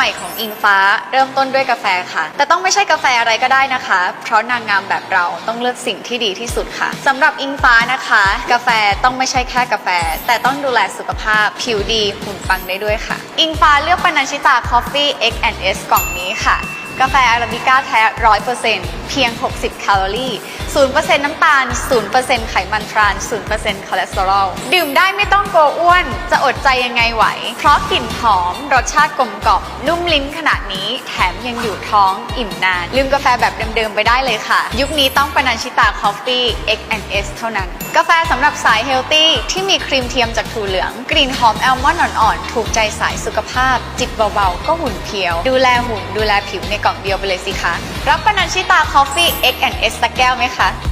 ใหม่ของอิงฟ้าเริ่มต้นด้วยกาแฟค่ะ แต่ต้องไม่ใช่กาแฟอะไรก็ได้นะคะ เพราะนางงามแบบเราต้องเลือกสิ่งที่ดีที่สุดค่ะสำหรับอิงฟ้านะคะ กาแฟต้องไม่ใช่แค่กาแฟ แต่ต้องดูแลสุขภาพ ผิวดีหุ่นฟังได้ด้วยค่ะ อิงฟ้าเลือกปานันชิตาคอฟฟี่ X&S กล่องนี้ค่ะ กาแฟอาราบิก้าแท้100%เเพียง 60 แคลอรี่0%น้ำตาล0%ไขมันทราน0%คอเลสเตอรอลดื่มได้ไม่ต้องโกอ้วน จะอดใจยังไงไหว เพราะกลิ่นหอม รสชาติกลมกล่อมนุ่มลิ้นขนาดนี้ แถมยังอยู่ท้องอิ่มนาน ลืมกาแฟแบบเดิมๆไปได้เลยค่ะ ยุคนี้ต้องปนัญชิตา Coffee X&S เท่านั้นกาแฟสำหรับสายเฮลตี้ที่มีครีมเทียมจากถั่วเหลือง กลิ่นหอมแอลมอนด์อ่อนๆ ถูกใจสายสุขภาพ จิบเบาๆ ก็หุ่นเพียว ดูแลหุ่นดูแลผิวในกล่องเดียวไปเลยสิคะ รับปนัญชิตาคอฟฟี่ X&S สักแก้วไหมคะ